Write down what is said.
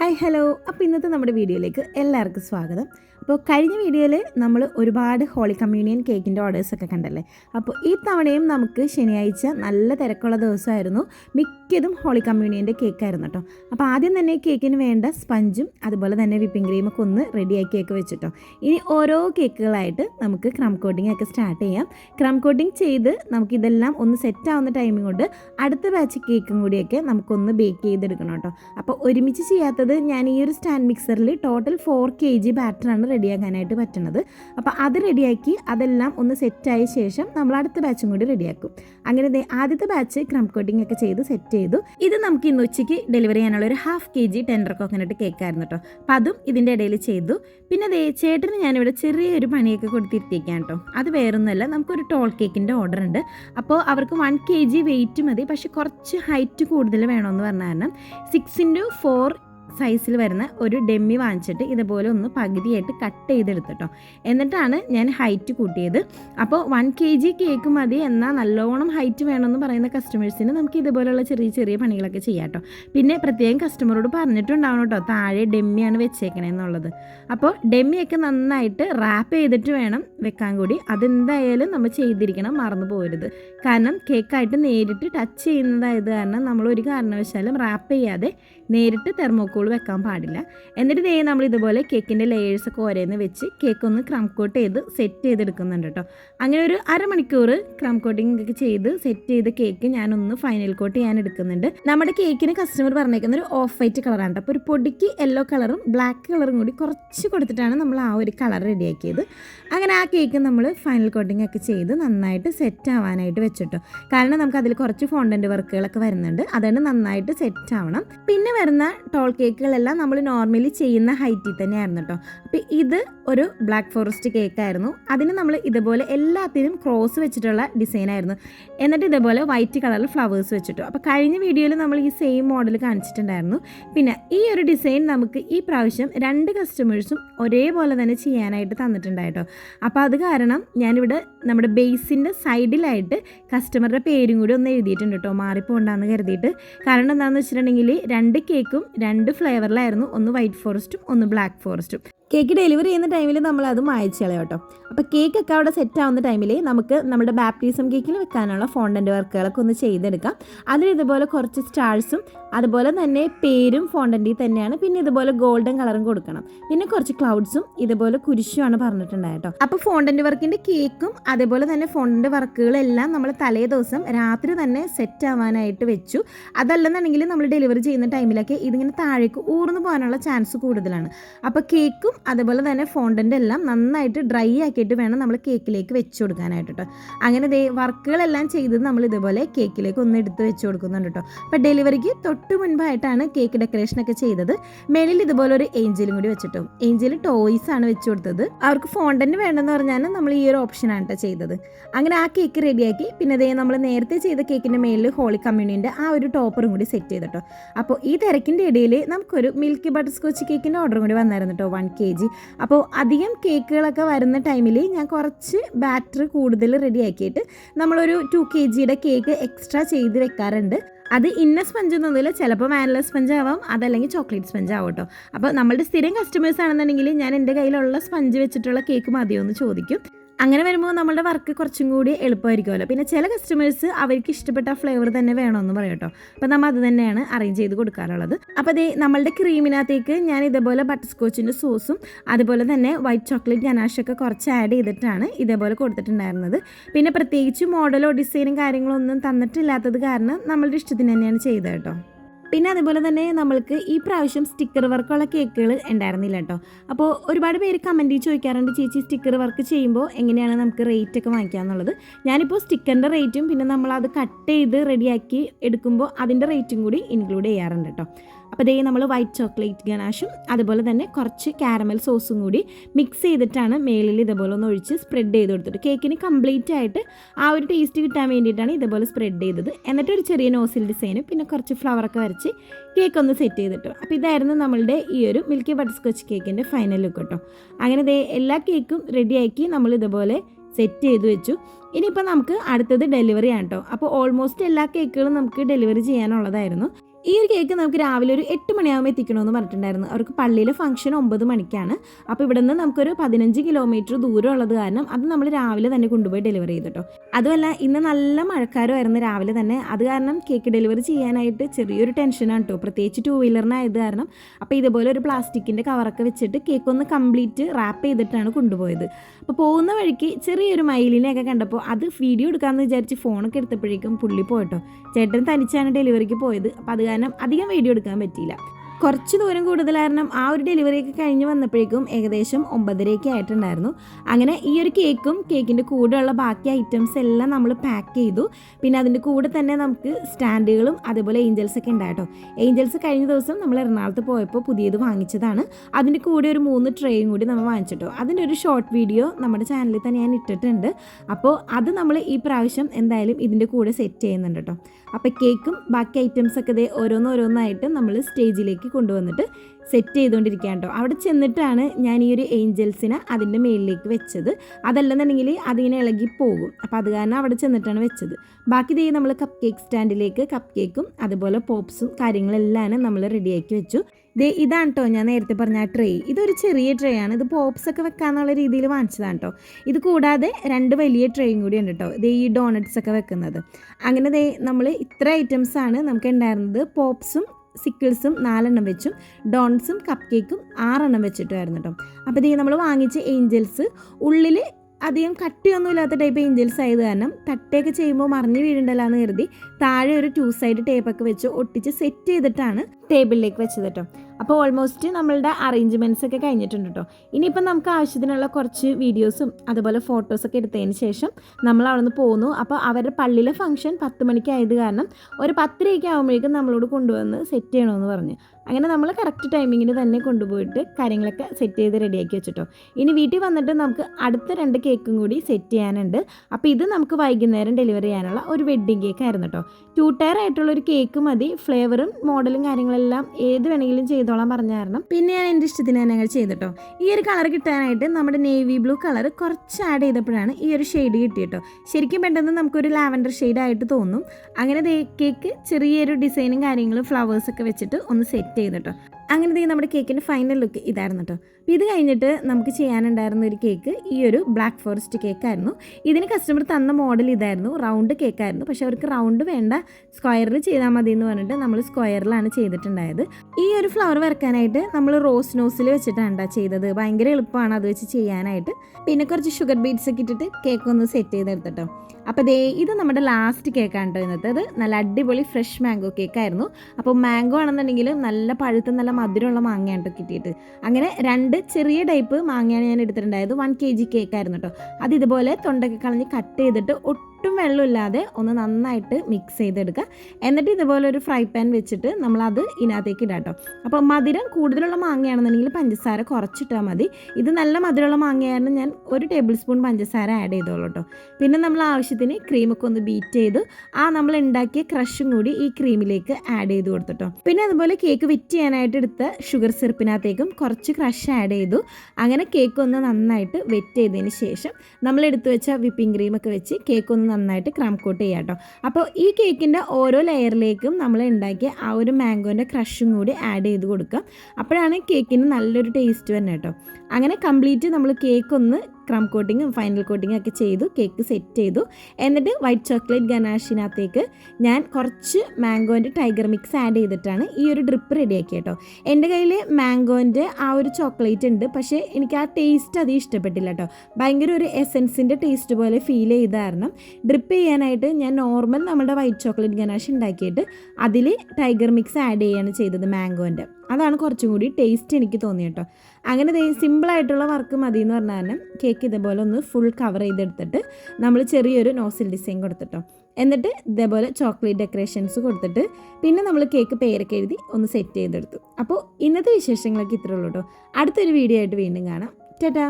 Hi hello അപ്പോൾ ഇന്നത്തെ നമ്മുടെ വീഡിയോയിലേക്ക് എല്ലാവർക്കും സ്വാഗതം. അപ്പോൾ കഴിഞ്ഞ വീഡിയോയിൽ നമ്മൾ ഒരുപാട് ഹോളി കമ്മ്യൂണിയൻ കേക്കിന്റെ ഓർഡേഴ്സൊക്കെ കണ്ടല്ലേ? അപ്പോൾ ഈ തവണയും നമുക്ക് ശനിയാഴ്ച നല്ല തിരക്കുള്ള ദിവസമായിരുന്നു. മിക്കതും ഹോളി കമ്മ്യൂണിയന്റെ കേക്കായിരുന്നു കേട്ടോ. അപ്പോൾ ആദ്യം തന്നെ കേക്കിന് വേണ്ട സ്പഞ്ചും അതുപോലെ തന്നെ വിപ്പിംഗ് ക്രീമൊക്കെ ഒന്ന് റെഡിയാക്കിയൊക്കെ വെച്ചിട്ടോ. ഇനി ഓരോ കേക്കുകളായിട്ട് നമുക്ക് ക്രം കോട്ടിംഗ് ഒക്കെ സ്റ്റാർട്ട് ചെയ്യാം. ക്രം കോട്ടിംഗ് ചെയ്ത് നമുക്കിതെല്ലാം ഒന്ന് സെറ്റ് ആവുന്ന ടൈമിംഗ് കൊണ്ട് അടുത്ത ബാച്ച് കേക്കും കൂടിയൊക്കെ നമുക്കൊന്ന് ബേക്ക് ചെയ്തെടുക്കണം കേട്ടോ. അപ്പോൾ ഒരുമിച്ച് ചെയ്യാത്തത് ഞാൻ ഈ ഒരു സ്റ്റാൻഡ് മിക്സറിൽ ടോട്ടൽ ഫോർ കെ ജി ബാറ്ററാണ് റെഡിയാക്കാനായിട്ട് പറ്റുന്നത് അപ്പോൾ അത് റെഡിയാക്കി അതെല്ലാം ഒന്ന് സെറ്റായ ശേഷം നമ്മൾ അടുത്ത ബാച്ചും കൂടി റെഡിയാക്കും അങ്ങനെ ആദ്യത്തെ ബാച്ച് ക്രം കോട്ടിംഗ് ഒക്കെ ചെയ്ത് സെറ്റ് ചെയ്തു. ഇത് നമുക്ക് ഇന്ന് ഉച്ചയ്ക്ക് ഡെലിവറി ചെയ്യാനുള്ള ഒരു half K G tender coconut കേക്കായിരുന്നു കേട്ടോ അപ്പോൾ അതും ഇതിന്റെ ഇടയിൽ ചെയ്തു. പിന്നെ ദേ ചേട്ടന് ഞാനിവിടെ ചെറിയൊരു പണിയൊക്കെ കൊടുത്തിരുത്തിയേക്കാം കേട്ടോ അത് വേറൊന്നുമല്ല നമുക്കൊരു ടോൾ കേക്കിന്റെ ഓർഡർ ഉണ്ട്. അപ്പോൾ അവർക്ക് വൺ കെ ജി വെയിറ്റ് മതി പക്ഷെ കുറച്ച് ഹൈറ്റ് കൂടുതൽ വേണമെന്ന് പറഞ്ഞ കാരണം സിക്സ് ഇന്റു ഫോർ സൈസിൽ വരുന്ന ഒരു ഡെമ്മി വാങ്ങിച്ചിട്ട് ഇതുപോലെ ഒന്ന് പകുതിയായിട്ട് കട്ട് ചെയ്തെടുത്തിട്ടോ. എന്നിട്ടാണ് ഞാൻ ഹൈറ്റ് കൂട്ടിയത്. അപ്പോൾ വൺ കെ ജി കേക്ക് മതി എന്നാൽ നല്ലോണം ഹൈറ്റ് വേണമെന്ന് പറയുന്ന കസ്റ്റമേഴ്സിന് നമുക്ക് ഇതുപോലെയുള്ള ചെറിയ ചെറിയ പണികളൊക്കെ ചെയ്യാം കേട്ടോ പിന്നെ പ്രത്യേകം കസ്റ്റമറോട് പറഞ്ഞിട്ടുണ്ടാവണം കേട്ടോ താഴെ ഡെമ്മിയാണ് വെച്ചേക്കണേന്നുള്ളത് അപ്പോൾ ഡെമ്മിയൊക്കെ നന്നായിട്ട് റാപ്പ് ചെയ്തിട്ട് വേണം വെക്കാൻ കൂടി. അതെന്തായാലും നമ്മൾ ചെയ്തിരിക്കണം മറന്നു പോകരുത് കാരണം കേക്കായിട്ട് നേരിട്ട് ടച്ച് ചെയ്യുന്നതായത് കാരണം നമ്മൾ ഒരു കാരണവശാലും റാപ്പ് ചെയ്യാതെ നേരിട്ട് തെർമോക്കോൾ വെക്കാൻ പാടില്ല. എന്നിട്ട് ദേ നമ്മൾ ഇതുപോലെ കേക്കിന്റെ ലെയേഴ്സൊക്കെ ഓരോന്ന് വെച്ച് കേക്ക് ഒന്ന് ക്രം കോട്ട് ചെയ്ത് സെറ്റ് ചെയ്തെടുക്കുന്നുണ്ട് കേട്ടോ. അങ്ങനെ ഒരു അരമണിക്കൂർ ക്രം കോട്ടിംഗ് ഒക്കെ ചെയ്ത് സെറ്റ് ചെയ്ത് കേക്ക് ഞാനൊന്ന് ഫൈനൽ കോട്ട് ചെയ്യാൻ എടുക്കുന്നുണ്ട്. നമ്മുടെ കേക്കിന് കസ്റ്റമർ പറഞ്ഞേക്കുന്ന ഒരു ഓഫ് വൈറ്റ് കളറാണ് അപ്പോൾ ഒരു പൊടിക്ക് യെല്ലോ കളറും ബ്ലാക്ക് കളറും കൂടി കുറച്ച് കൊടുത്തിട്ടാണ് നമ്മൾ ആ ഒരു കളർ റെഡിയാക്കിയത് അങ്ങനെ ആ കേക്ക് നമ്മൾ ഫൈനൽ കോട്ടിംഗ് ഒക്കെ ചെയ്ത് നന്നായിട്ട് സെറ്റ് ആവാനായിട്ട് വെച്ചിട്ടോ കാരണം നമുക്ക് അതിൽ കുറച്ച് ഫോണ്ടന്റ് വർക്കുകളൊക്കെ വരുന്നുണ്ട്. അതുകൊണ്ട് നന്നായിട്ട് സെറ്റ് ആവണം. പിന്നെ വരുന്ന ടോൾ കേക്കുകളെല്ലാം നമ്മൾ നോർമലി ചെയ്യുന്ന ഹൈറ്റിൽ തന്നെയായിരുന്നു കേട്ടോ അപ്പോൾ ഇത് ഒരു ബ്ലാക്ക് ഫോറസ്റ്റ് കേക്കായിരുന്നു അതിന് നമ്മൾ ഇതുപോലെ എല്ലാത്തിനും ക്രോസ് വെച്ചിട്ടുള്ള ഡിസൈൻ ആയിരുന്നു. എന്നിട്ട് ഇതുപോലെ വൈറ്റ് കളറിൽ ഫ്ലവേഴ്സ് വെച്ചിട്ടു. അപ്പോൾ കഴിഞ്ഞ വീഡിയോയിൽ നമ്മൾ ഈ സെയിം മോഡൽ കാണിച്ചിട്ടുണ്ടായിരുന്നു. പിന്നെ ഈ ഒരു ഡിസൈൻ നമുക്ക് ഈ പ്രാവശ്യം രണ്ട് കസ്റ്റമേഴ്സും ഒരേപോലെ തന്നെ ചെയ്യാനായിട്ട് തന്നിട്ടുണ്ടായിട്ടോ അപ്പോൾ അത് കാരണം ഞാനിവിടെ നമ്മുടെ ബേസിന്റെ സൈഡിലായിട്ട് കസ്റ്റമറുടെ പേരും കൂടി ഒന്ന് എഴുതിയിട്ടുണ്ട് കേട്ടോ മാറിപ്പോണ്ടെന്ന് കരുതിയിട്ട്. കാരണം എന്താണെന്ന് വെച്ചിട്ടുണ്ടെങ്കിൽ രണ്ട് കേക്കും രണ്ട് ഫ്ലേവറിലായിരുന്നു. ഒന്ന് വൈറ്റ് ഫോറസ്റ്റും ഒന്ന് ബ്ലാക്ക് ഫോറസ്റ്റും. കേക്ക് ഡെലിവറി ചെയ്യുന്ന ടൈമിൽ നമ്മൾ അത് മായച്ചു കളയാം കേട്ടോ. അപ്പോൾ കേക്കൊക്കെ അവിടെ സെറ്റ് ആവുന്ന ടൈമിൽ നമുക്ക് നമ്മുടെ ബാപ്റ്റിസം കേക്കിൽ വെക്കാനുള്ള ഫോണ്ടന്റ് വർക്കുകളൊക്കെ ഒന്ന് ചെയ്തെടുക്കാം. അതിൽ ഇതുപോലെ കുറച്ച് സ്റ്റാർസും അതുപോലെ തന്നെ പേരും ഫോണ്ടന്റിൽ തന്നെയാണ്. പിന്നെ ഇതുപോലെ ഗോൾഡൻ കളറും കൊടുക്കണം. പിന്നെ കുറച്ച് ക്ലൗഡ്സും ഇതുപോലെ കുരിശുമാണ് പറഞ്ഞിട്ടുണ്ടായിട്ടോ അപ്പോൾ ഫോണ്ടന്റ് വർക്കിന്റെ കേക്കും അതേപോലെ തന്നെ ഫോണ്ടന്റ് വർക്കുകളെല്ലാം നമ്മൾ തലേ ദിവസം രാത്രി തന്നെ സെറ്റ് ആവാനായിട്ട് വെച്ചു. അതല്ലെന്നുണ്ടെങ്കിൽ നമ്മൾ ഡെലിവറി ചെയ്യുന്ന ടൈമിലൊക്കെ ഇതിങ്ങനെ താഴേക്ക് ഊർന്നു പോകാനുള്ള ചാൻസ് കൂടുതലാണ്. അപ്പോൾ കേക്കും അതുപോലെ തന്നെ ഫോണ്ടന്റ് എല്ലാം നന്നായിട്ട് ഡ്രൈ ആക്കിയിട്ട് വേണം നമ്മൾ കേക്കിലേക്ക് വെച്ച് കൊടുക്കാനായിട്ട് കേട്ടോ അങ്ങനെ ദേ വർക്കുകളെല്ലാം ചെയ്ത് നമ്മൾ ഇതുപോലെ കേക്കിലേക്ക് ഒന്ന് എടുത്ത് വെച്ച് കൊടുക്കുന്നുണ്ട് കേട്ടോ അപ്പോൾ ഡെലിവറിക്ക് തൊട്ട് മുൻപായിട്ടാണ് കേക്ക് ഡെക്കറേഷൻ ഒക്കെ ചെയ്തത്. മേലിൽ ഇതുപോലെ ഒരു ഏഞ്ചലും കൂടി വെച്ചിട്ടു. ഏഞ്ചൽ ടോയ്സ് ആണ് വെച്ച് കൊടുത്തത്. അവർക്ക് ഫോണ്ടന്റ് വേണമെന്ന് പറഞ്ഞാൽ നമ്മൾ ഈ ഒരു ഓപ്ഷനാണ് കേട്ടോ ചെയ്തത്. അങ്ങനെ ആ കേക്ക് റെഡിയാക്കി പിന്നെ ദേ നമ്മൾ നേരത്തെ ചെയ്ത കേക്കിന്റെ മേലിൽ ഹോളി കമ്മ്യൂണിന്റെ ആ ഒരു ടോപ്പറും കൂടി സെറ്റ് ചെയ്തിട്ടോ. അപ്പോൾ ഈ തിരക്കിന്റെ ഇടയിൽ നമുക്കൊരു മിൽക്ക് ബട്ടർ സ്കോച്ച് കേക്കിന്റെ ഓർഡർ കൂടി വന്നായിരുന്നു കേട്ടോ വൺ കെ ജി അപ്പോൾ അധികം കേക്കുകളൊക്കെ വരുന്ന ടൈമിൽ ഞാൻ കുറച്ച് ബാറ്റർ കൂടുതൽ റെഡിയാക്കിയിട്ട് നമ്മളൊരു ടു കെ ജിയുടെ കേക്ക് എക്സ്ട്രാ ചെയ്ത് വെക്കാറുണ്ട്. അത് ഇന്ന സ്പഞ്ച് ഒന്നുമില്ല ചിലപ്പോൾ വാനില സ്പഞ്ച് ആവാം അതല്ലെങ്കിൽ ചോക്ലേറ്റ് സ്പഞ്ച് ആവും കേട്ടോ. അപ്പോൾ നമ്മളുടെ സ്ഥിരം കസ്റ്റമേഴ്സ് ആണെന്നുണ്ടെങ്കിൽ ഞാൻ എന്റെ കയ്യിലുള്ള സ്പഞ്ച് വെച്ചിട്ടുള്ള കേക്ക് മതിയോ എന്ന് ചോദിക്കും. അങ്ങനെ വരുമ്പോൾ നമ്മളുടെ വർക്ക് കുറച്ചും കൂടി എളുപ്പമായിരിക്കുമല്ലോ. പിന്നെ ചില കസ്റ്റമേഴ്സ് അവർക്ക് ഇഷ്ടപ്പെട്ട ഫ്ലേവർ തന്നെ വേണമെന്ന് പറയും കേട്ടോ. അപ്പോൾ നമ്മൾ അത് തന്നെയാണ് അറേഞ്ച് ചെയ്ത് കൊടുക്കാറുള്ളത്. അപ്പോൾ അതേ നമ്മളുടെ ക്രീമിനകത്തേക്ക് ഞാൻ ഇതേപോലെ ബട്ടർ സ്കോച്ചിന്റെ സോസും അതുപോലെ തന്നെ വൈറ്റ് ചോക്ലേറ്റ് ഗനാഷൊക്കെ കുറച്ച് ആഡ് ചെയ്തിട്ടാണ് ഇതേപോലെ കൊടുത്തിട്ടുണ്ടായിരുന്നത്. പിന്നെ പ്രത്യേകിച്ച് മോഡലോ ഡിസൈനും കാര്യങ്ങളോ ഒന്നും തന്നിട്ടില്ലാത്തത് കാരണം നമ്മളുടെ ഇഷ്ടത്തിന് തന്നെയാണ് ചെയ്തത് കേട്ടോ. പിന്നെ അതുപോലെ തന്നെ നമ്മൾക്ക് ഈ പ്രാവശ്യം സ്റ്റിക്കർ വർക്കുള്ള കേക്കുകൾ ഉണ്ടായിരുന്നില്ല കേട്ടോ. അപ്പോൾ ഒരുപാട് പേര് കമന്റിൽ ചോദിക്കാറുണ്ട് ചേച്ചി സ്റ്റിക്കർ വർക്ക് ചെയ്യുമ്പോൾ എങ്ങനെയാണ് നമുക്ക് റേറ്റ് ഒക്കെ വാങ്ങിക്കുക എന്നുള്ളത്? ഞാനിപ്പോൾ സ്റ്റിക്കറിന്റെ റേറ്റും പിന്നെ നമ്മൾ അത് കട്ട് ചെയ്ത് റെഡിയാക്കി എടുക്കുമ്പോൾ അതിന്റെ റേറ്റും കൂടി ഇൻക്ലൂഡ് ചെയ്യാറുണ്ട് കേട്ടോ. അപ്പോൾ ഇതേ നമ്മൾ വൈറ്റ് ചോക്ലേറ്റ് ഗനാഷും അതുപോലെ തന്നെ കുറച്ച് കാരമൽ സോസും കൂടി മിക്സ് ചെയ്തിട്ടാണ് മേളിൽ ഇതുപോലെ ഒന്ന് ഒഴിച്ച് സ്പ്രെഡ് ചെയ്ത് കൊടുത്തിട്ട് കേക്കിന് കംപ്ലീറ്റ് ആയിട്ട് ആ ഒരു ടേസ്റ്റ് കിട്ടാൻ വേണ്ടിയിട്ടാണ് ഇതുപോലെ സ്പ്രെഡ് ചെയ്തത്. എന്നിട്ട് ഒരു ചെറിയ നോസിൽ ഡിസൈനും പിന്നെ കുറച്ച് ഫ്ലവറൊക്കെ വരച്ച് കേക്ക് ഒന്ന് സെറ്റ് ചെയ്തിട്ടു. അപ്പോൾ ഇതായിരുന്നു നമ്മളുടെ ഈ ഒരു മിൽക്കി ബട്ടർ സ്കോച്ച് കേക്കിന്റെ ഫൈനൽ ലുക്ക് കേട്ടോ അങ്ങനെ ദേ എല്ലാ കേക്കും റെഡിയാക്കി നമ്മൾ ഇതുപോലെ സെറ്റ് ചെയ്ത് വെച്ചു. ഇനിയിപ്പോൾ നമുക്ക് അടുത്തത് ഡെലിവറി ആണ് കേട്ടോ അപ്പോൾ ഓൾമോസ്റ്റ് എല്ലാ കേക്കുകളും നമുക്ക് ഡെലിവറി ചെയ്യാനുള്ളതായിരുന്നു. ഈ ഒരു കേക്ക് നമുക്ക് രാവിലെ ഒരു എട്ട് മണിയാകുമ്പോൾ എത്തിക്കണമെന്ന് പറഞ്ഞിട്ടുണ്ടായിരുന്നു. അവർക്ക് പള്ളിയിലെ ഫംഗ്ഷൻ ഒമ്പത് മണിക്കാണ്. അപ്പോൾ ഇവിടെ നിന്ന് നമുക്കൊരു പതിനഞ്ച് കിലോമീറ്റർ ദൂരം ഉള്ളത് കാരണം അത് നമ്മൾ രാവിലെ തന്നെ കൊണ്ടുപോയി ഡെലിവറി ചെയ്തു കേട്ടോ അതുമല്ല ഇന്ന് നല്ല മഴക്കാരമായിരുന്നു രാവിലെ തന്നെ. അത് കാരണം കേക്ക് ഡെലിവറി ചെയ്യാനായിട്ട് ചെറിയൊരു ടെൻഷനാണ് കേട്ടോ പ്രത്യേകിച്ച് ടൂ വീലറിനായത് കാരണം. അപ്പോൾ ഇതുപോലെ ഒരു പ്ലാസ്റ്റിക്കിന്റെ കവറൊക്കെ വെച്ചിട്ട് കേക്ക് ഒന്ന് കംപ്ലീറ്റ് റാപ്പ് ചെയ്തിട്ടാണ് കൊണ്ടുപോയത്. അപ്പോൾ പോകുന്ന വഴിക്ക് ചെറിയൊരു മയിലിനെയൊക്കെ കണ്ടപ്പോൾ അത് വീഡിയോ എടുക്കാമെന്ന് വിചാരിച്ച് ഫോണൊക്കെ എടുത്തപ്പോഴേക്കും പുള്ളി പോയിട്ടോ. ചേട്ടൻ തനിച്ചാണ് ഡെലിവറിക്ക് പോയത്. അപ്പോൾ അത് കാരണം അധികം വീഡിയോ എടുക്കാൻ പറ്റിയില്ല. കുറച്ച് ദൂരം കൂടുതൽ കാരണം ആ ഒരു ഡെലിവറി ഒക്കെ കഴിഞ്ഞ് വന്നപ്പോഴേക്കും ഏകദേശം ഒമ്പതരയൊക്കെ ആയിട്ടുണ്ടായിരുന്നു. അങ്ങനെ ഈ ഒരു കേക്കും കേക്കിന്റെ കൂടെയുള്ള ബാക്കി ഐറ്റംസ് എല്ലാം നമ്മൾ പാക്ക് ചെയ്തു. പിന്നെ അതിന്റെ കൂടെ തന്നെ നമുക്ക് സ്റ്റാൻഡുകളും അതേപോലെ ഏഞ്ചൽസ് ഒക്കെ ഉണ്ടായിട്ടോ. ഏഞ്ചൽസ് കഴിഞ്ഞ ദിവസം നമ്മൾ എറണാകുളത്ത് പോയപ്പോൾ പുതിയത് വാങ്ങിച്ചതാണ്. അതിന്റെ കൂടെ ഒരു മൂന്ന് ട്രേയും കൂടി നമ്മൾ വാങ്ങിച്ചിട്ടോ. അതിന്റെ ഒരു ഷോർട്ട് വീഡിയോ നമ്മുടെ ചാനലിൽ തന്നെ ഞാൻ ഇട്ടിട്ടുണ്ട്. അപ്പോൾ അത് നമ്മൾ ഈ പ്രാവശ്യം എന്തായാലും ഇതിന്റെ കൂടെ സെറ്റ് ചെയ്യുന്നുണ്ട് കേട്ടോ. അപ്പോൾ കേക്കും ബാക്കി ഐറ്റംസ് ഒക്കെ ഇതേ ഓരോന്നോരോന്നായിട്ട് നമ്മൾ സ്റ്റേജിലേക്ക് കൊണ്ടുവന്നിട്ട് സെറ്റ് ചെയ്തുകൊണ്ടിരിക്കുകയാണ് കേട്ടോ. അവിടെ ചെന്നിട്ടാണ് ഞാൻ ഈ ഒരു ഏഞ്ചൽസിനെ അതിന്റെ മേളിലേക്ക് വെച്ചത്. അതല്ലെന്നുണ്ടെങ്കിൽ അതിങ്ങനെ ഇളകി പോകും. അപ്പോൾ അത് കാരണം അവിടെ ചെന്നിട്ടാണ് വെച്ചത്. ബാക്കി ഇതേ നമ്മൾ കപ്പ് കേക്ക് സ്റ്റാൻഡിലേക്ക് കപ്പ് കേക്കും അതുപോലെ പോപ്സും കാര്യങ്ങളെല്ലാം നമ്മൾ റെഡിയാക്കി വെച്ചു. ദേ ഇതാണ് കേട്ടോ ഞാൻ നേരത്തെ പറഞ്ഞ ആ ട്രേ ഇതൊരു ചെറിയ ട്രേ ആണ്. ഇത് പോപ്സ് ഒക്കെ വെക്കാന്നുള്ള രീതിയിൽ വാങ്ങിച്ചതാണ് കേട്ടോ ഇത് കൂടാതെ രണ്ട് വലിയ ട്രേയും കൂടി ഉണ്ട് കേട്ടോ ദേ ഈ ഡോണറ്റ്സ് ഒക്കെ വെക്കുന്നത്. അങ്ങനെ ദേ നമ്മൾ ഇത്ര ഐറ്റംസ് ആണ് നമുക്ക് ഉണ്ടായിരുന്നത്. പോപ്സും സിക്കിൾസും നാലെണ്ണം വെച്ചും ഡോൺസും കപ്പ് കേക്കും ആറെണ്ണം വെച്ചിട്ടുമായിരുന്നു കേട്ടോ അപ്പോൾ ഇതേ നമ്മൾ വാങ്ങിച്ച ഏഞ്ചൽസ് ഉള്ളിൽ അധികം കട്ടിയൊന്നുമില്ലാത്ത ടൈപ്പ് ഏഞ്ചൽസ് ആയത് കാരണം തട്ടയൊക്കെ ചെയ്യുമ്പോൾ മറിഞ്ഞ് വീഴണ്ടല്ലോ എന്ന് കരുതി താഴെ ഒരു ടു സൈഡ് ടേപ്പൊക്കെ വെച്ച് ഒട്ടിച്ച് സെറ്റ് ചെയ്തിട്ടാണ് ടേബിളിലേക്ക് വെച്ചത് കേട്ടോ അപ്പോൾ ഓൾമോസ്റ്റ് നമ്മളുടെ അറേഞ്ച്മെന്റ്സ് ഒക്കെ കഴിഞ്ഞിട്ടുണ്ട് കേട്ടോ ഇനിയിപ്പം നമുക്ക് ആവശ്യത്തിനുള്ള കുറച്ച് വീഡിയോസും അതുപോലെ ഫോട്ടോസൊക്കെ എടുത്തതിന് ശേഷം നമ്മൾ അവിടെ നിന്ന് പോകുന്നു അപ്പോൾ അവരുടെ പള്ളിയിലെ ഫംഗ്ഷൻ പത്ത് മണിക്കായത് കാരണം ഒരു പത്തരയൊക്കെ ആകുമ്പോഴേക്കും നമ്മളോട് കൊണ്ടുവന്ന് സെറ്റ് ചെയ്യണമെന്ന് പറഞ്ഞു. അങ്ങനെ നമ്മൾ കറക്റ്റ് ടൈമിങ്ങിന് തന്നെ കൊണ്ടുപോയിട്ട് കാര്യങ്ങളൊക്കെ സെറ്റ് ചെയ്ത് റെഡിയാക്കി വെച്ചിട്ടോ. ഇനി വീട്ടിൽ വന്നിട്ട് നമുക്ക് അടുത്ത രണ്ട് കേക്കും കൂടി സെറ്റ് ചെയ്യാനുണ്ട്. അപ്പോൾ ഇത് നമുക്ക് വൈകുന്നേരം ഡെലിവറി ചെയ്യാനുള്ള ഒരു വെഡ്ഡിങ് കേക്ക് ആയിരുന്നു കേട്ടോ ടു ടയർ ആയിട്ടുള്ള ഒരു കേക്ക് മതി. ഫ്ലേവറും മോഡലും കാര്യങ്ങളെല്ലാം ഏത് വേണമെങ്കിലും ചെയ്തോളാൻ പറഞ്ഞ പിന്നെ ഞാൻ എന്റെ ഇഷ്ടത്തിന് തന്നെ ഞങ്ങൾ ചെയ്തിട്ടോ. ഈ ഒരു കളർ കിട്ടാനായിട്ട് നമ്മുടെ നേവി ബ്ലൂ കളർ കുറച്ച് ആഡ് ചെയ്തപ്പോഴാണ് ഈ ഒരു ഷെയ്ഡ് കിട്ടിയിട്ടോ. ശരിക്കും പെട്ടെന്ന് നമുക്കൊരു ലാവൻഡർ ആയിട്ട് തോന്നും. അങ്ങനെ കേക്ക് ചെറിയൊരു ഡിസൈനും കാര്യങ്ങളും ഫ്ലവേഴ്സൊക്കെ വെച്ചിട്ട് ഒന്ന് സെറ്റ് ചെയ്തിട്ടോ. അങ്ങനെ ദേ നമ്മുടെ കേക്കിന്റെ ഫൈനൽ ലുക്ക് ഇതായിരുന്നു കേട്ടോ അപ്പോൾ ഇത് കഴിഞ്ഞിട്ട് നമുക്ക് ചെയ്യാനുണ്ടായിരുന്ന ഒരു കേക്ക് ഈ ഒരു ബ്ലാക്ക് ഫോറസ്റ്റ് കേക്കായിരുന്നു ഇതിന് കസ്റ്റമർ തന്ന മോഡൽ ഇതായിരുന്നു. റൗണ്ട് കേക്കായിരുന്നു പക്ഷെ അവർക്ക് റൗണ്ട് വേണ്ട. സ്ക്വയറിൽ ചെയ്താൽ മതി എന്ന് പറഞ്ഞിട്ട് നമ്മൾ സ്ക്വയറിലാണ് ചെയ്തിട്ടുണ്ടായത്. ഈ ഒരു ഫ്ലവർ വരക്കാനായിട്ട് നമ്മൾ റോസ് നോസിൽ വെച്ചിട്ടാണ് ട്ടോ ചെയ്തത്. ഭയങ്കര എളുപ്പമാണ് അത് വെച്ച് ചെയ്യാനായിട്ട്. പിന്നെ കുറച്ച് ഷുഗർ ബീറ്റ്സ് ഒക്കെ ഇട്ടിട്ട് കേക്ക് ഒന്ന് സെറ്റ് ചെയ്തെടുത്തിട്ടോ അപ്പോൾ ദേ ഇത് നമ്മുടെ ലാസ്റ്റ് കേക്കാണ് കേട്ടോ ഇന്നത്തെ. അത് നല്ല അടിപൊളി ഫ്രഷ് മാംഗോ കേക്കായിരുന്നു അപ്പോൾ മാംഗോ ആണെന്നുണ്ടെങ്കിൽ നല്ല പഴുത്ത നല്ല മധുരമുള്ള മാങ്ങയാണ് കേട്ടോ കിട്ടിയിട്ട്. അങ്ങനെ രണ്ട് ചെറിയ ടൈപ്പ് മാങ്ങയാണ് ഞാൻ എടുത്തിട്ടുണ്ടായത്. വൺ കെ ജി കേക്കായിരുന്നു കേട്ടോ അത് ഇതുപോലെ തൊണ്ടൊക്കെ കളഞ്ഞ് കട്ട് ചെയ്തിട്ട് ഒട്ടും വെള്ളമില്ലാതെ ഒന്ന് നന്നായിട്ട് മിക്സ് ചെയ്തെടുക്കുക. എന്നിട്ട് ഇതുപോലെ ഒരു ഫ്രൈ പാൻ വെച്ചിട്ട് നമ്മളത് ഇതിനകത്തേക്ക് ഇടാം കേട്ടോ അപ്പോൾ മധുരം കൂടുതലുള്ള മാങ്ങയാണെന്നുണ്ടെങ്കിൽ പഞ്ചസാര കുറച്ചിട്ടാൽ മതി. ഇത് നല്ല മധുരമുള്ള മാങ്ങയായിരുന്നു. ഞാൻ ഒരു ടേബിൾ സ്പൂൺ പഞ്ചസാര ആഡ് ചെയ്തോളൂ കേട്ടോ പിന്നെ നമ്മൾ ആവശ്യത്തിന് ക്രീമൊക്കെ ഒന്ന് ബീറ്റ് ചെയ്ത് ആ നമ്മൾ ഉണ്ടാക്കിയ ക്രഷും കൂടി ഈ ക്രീമിലേക്ക് ആഡ് ചെയ്ത് കൊടുത്തിട്ടോ പിന്നെ അതുപോലെ കേക്ക് വിറ്റ് ചെയ്യാനായിട്ട് എടുത്ത ഷുഗർ സിറപ്പിനകത്തേക്കും കുറച്ച് ക്രഷ് ആഡ് ചെയ്തു. അങ്ങനെ കേക്ക് ഒന്ന് നന്നായിട്ട് വെറ്റ് ചെയ്തതിന് ശേഷം നമ്മൾ എടുത്തു വെച്ച വിപ്പിംഗ് ക്രീമൊക്കെ വെച്ച് കേക്ക് ഒന്ന് നന്നായിട്ട് ക്രം കോട്ട് ചെയ്യാം കേട്ടോ അപ്പോൾ ഈ കേക്കിന്റെ ഓരോ ലെയറിലേക്കും നമ്മൾ ഉണ്ടാക്കിയ ആ ഒരു മാംഗോന്റെ ക്രഷും കൂടി ആഡ് ചെയ്ത് കൊടുക്കുക അപ്പോഴാണ് കേക്കിന് നല്ലൊരു ടേസ്റ്റ് വരുന്നത് കേട്ടോ അങ്ങനെ കംപ്ലീറ്റ് നമ്മൾ കേക്ക് ഒന്ന് ക്രം കോട്ടിങ്ങും ഫൈനൽ കോട്ടിങ്ങും ഒക്കെ ചെയ്തു കേക്ക് സെറ്റ് ചെയ്തു. എന്നിട്ട് വൈറ്റ് ചോക്ലേറ്റ് ഗനാഷിനകത്തേക്ക് ഞാൻ കുറച്ച് മാംഗോന്റെ ടൈഗർ മിക്സ് ആഡ് ചെയ്തിട്ടാണ് ഈ ഒരു ഡ്രിപ്പ് റെഡിയാക്കി കേട്ടോ എന്റെ കയ്യിൽ മാംഗോന്റെ ആ ഒരു ചോക്ലേറ്റ് ഉണ്ട് പക്ഷേ എനിക്ക് ആ ടേസ്റ്റ് അത് ഇഷ്ടപ്പെട്ടില്ല കേട്ടോ ഭയങ്കര ഒരു എസെൻസിന്റെ ടേസ്റ്റ് പോലെ ഫീൽ ചെയ്ത കാരണം ഡ്രിപ്പ് ചെയ്യാനായിട്ട് ഞാൻ നോർമൽ നമ്മുടെ വൈറ്റ് ചോക്ലേറ്റ് ഗനാഷ് ഉണ്ടാക്കിയിട്ട് അതിൽ ടൈഗർ മിക്സ് ആഡ് ചെയ്യുകയാണ് ചെയ്തത് മാംഗോന്റെ അതാണ് കുറച്ചും കൂടി ടേസ്റ്റ് എനിക്ക് തോന്നി കേട്ടോ അങ്ങനെ സിമ്പിളായിട്ടുള്ള വർക്ക് മതി എന്ന് പറഞ്ഞാൽ തന്നെ കേക്ക് ഇതേപോലെ ഒന്ന് ഫുൾ കവർ ചെയ്തെടുത്തിട്ട് നമ്മൾ ചെറിയൊരു നോസിൽ ഡിസൈൻ കൊടുത്തിട്ടോ. എന്നിട്ട് ഇതേപോലെ ചോക്ലേറ്റ് ഡെക്കറേഷൻസ് കൊടുത്തിട്ട് പിന്നെ നമ്മൾ കേക്ക് പേരൊക്കെ എഴുതി ഒന്ന് സെറ്റ് ചെയ്തെടുത്തു. അപ്പോൾ ഇന്നത്തെ വിശേഷങ്ങളൊക്കെ ഇത്രയുള്ളൂ കേട്ടോ അടുത്തൊരു വീഡിയോ ആയിട്ട് വീണ്ടും കാണാം. ടാറ്റാ.